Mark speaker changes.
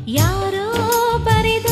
Speaker 1: ಯಾರೋ ಬರೆದ